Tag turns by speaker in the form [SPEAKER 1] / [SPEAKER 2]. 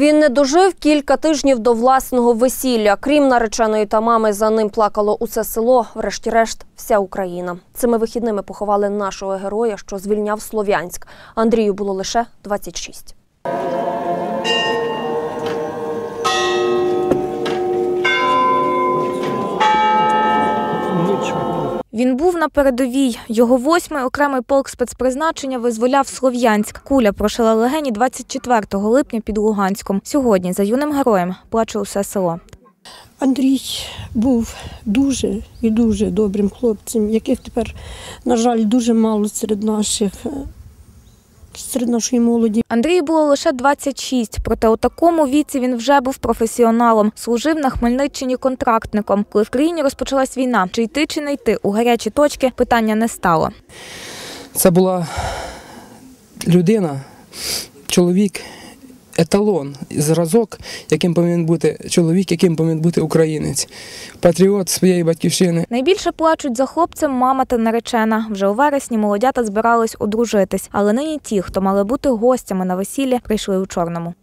[SPEAKER 1] Він не дожив кілька тижнів до власного весілля. Крім нареченої та мами, за ним плакало усе село, врешті-решт, вся Україна. Цими вихідними поховали нашого героя, що звільняв Слов'янськ. Андрію було лише 26.
[SPEAKER 2] Він був на передовій. Його восьмий окремий полк спецпризначення визволяв Слов'янськ. Куля прошила легені 24 липня під Луганськом. Сьогодні за юним героєм плаче усе село.
[SPEAKER 3] Андрій був дуже і дуже добрим хлопцем, яких тепер, на жаль, дуже мало серед наших, е, серед нашої молоді.
[SPEAKER 2] Андрію було лише 26, проте у такому віці він вже був професіоналом. Служив на Хмельниччині контрактником. Коли в країні розпочалась війна, чи йти, чи не йти у гарячі точки, питання не стало.
[SPEAKER 4] Це була людина, чоловік, еталон, зразок, яким повинен бути чоловік, яким повинен бути українець, патріот своєї батьківщини.
[SPEAKER 2] Найбільше плачуть за хлопцем мама та наречена. Вже у вересні молодята збирались одружитись, але нині ті, хто мали бути гостями на весіллі, прийшли у чорному.